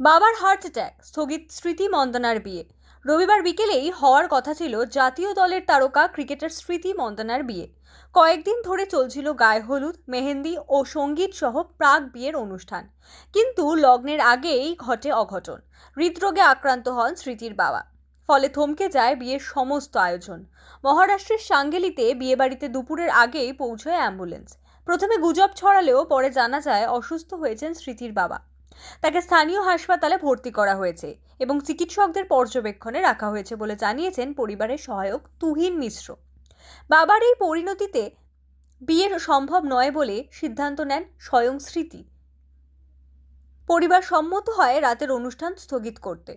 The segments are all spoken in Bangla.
বাবার হার্ট অ্যাটাক স্থগিত স্মৃতি মন্দনার বিয়ে। রবিবার বিকেলেই হওয়ার কথা ছিল জাতীয় দলের তারকা ক্রিকেটার স্মৃতি মন্দনার বিয়ে। কয়েকদিন ধরে চলছিল গায়ে হলুদ, মেহেন্দি ও সংগীত সহ প্রাক বিয়ের অনুষ্ঠান। কিন্তু লগ্নের আগেই ঘটে অঘটন। হৃদরোগে আক্রান্ত হন স্মৃতির বাবা। ফলে থমকে যায় বিয়ের সমস্ত আয়োজন। মহারাষ্ট্রের সাঙ্গেলিতে বিয়েবাড়িতে দুপুরের আগেই পৌঁছয় অ্যাম্বুলেন্স। প্রথমে গুজব ছড়ালেও পরে জানা যায় অসুস্থ হয়েছেন স্মৃতির বাবা। তাকে স্থানীয় হাসপাতালে ভর্তি করা হয়েছে এবং চিকিৎসকদের পর্যবেক্ষণে রাখা হয়েছে বলে জানিয়েছেন পরিবারের সহায়ক তুহিন মিশ্র। বাবার এই পরিণতিতে বিয়ে সম্ভব নয় বলে সিদ্ধান্ত নেন স্বয়ং স্মৃতি। পরিবার সম্মত হয় রাতের অনুষ্ঠান স্থগিত করতে।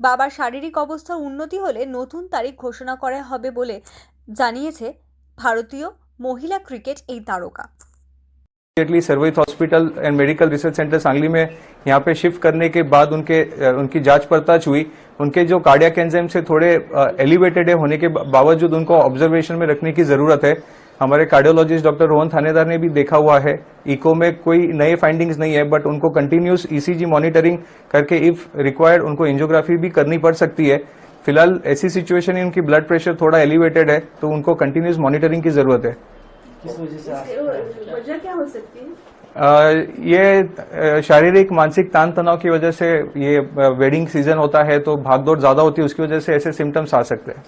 বাবার শারীরিক অবস্থার উন্নতি হলে নতুন তারিখ ঘোষণা করা হবে বলে জানিয়েছে ভারতীয় মহিলা ক্রিকেট এই তারকা। Immediately सर्विथ hospital and medical research centre Sangli में यहाँ पे शिफ्ट करने के बाद उनके उनकी जाँच पड़ताछ हुई। उनके जो कार्डियक एंजाइम से थोड़े एलिवेटेड है होने के बावजूद उनको ऑब्जर्वेशन में रखने की ज़रूरत है। हमारे कार्डियोलॉजिस्ट डॉक्टर रोहन थानेदार ने भी देखा हुआ है। इको में कोई नए फाइंडिंग्स नहीं है बट उनको कंटिन्यूस ईसीजी मॉनिटरिंग करके इफ़ रिक्वायर्ड उनको एंजियोग्राफी भी करनी पड़ सकती है। फ़िलहाल ऐसी सिचुएशन है, उनकी ब्लड प्रेशर थोड़ा एलिवेटेड है तो उनको कंटिन्यूस मॉनिटरिंग की ज़रूरत है। किस वजह से वजह क्या हो सकती है आ, ये शारीरिक मानसिक तान तनाव की वजह से ये वेडिंग सीज़न होता है तो भागदौड़ ज़्यादा होती है उसकी वजह से ऐसे सिम्टम्स आ सकते हैं।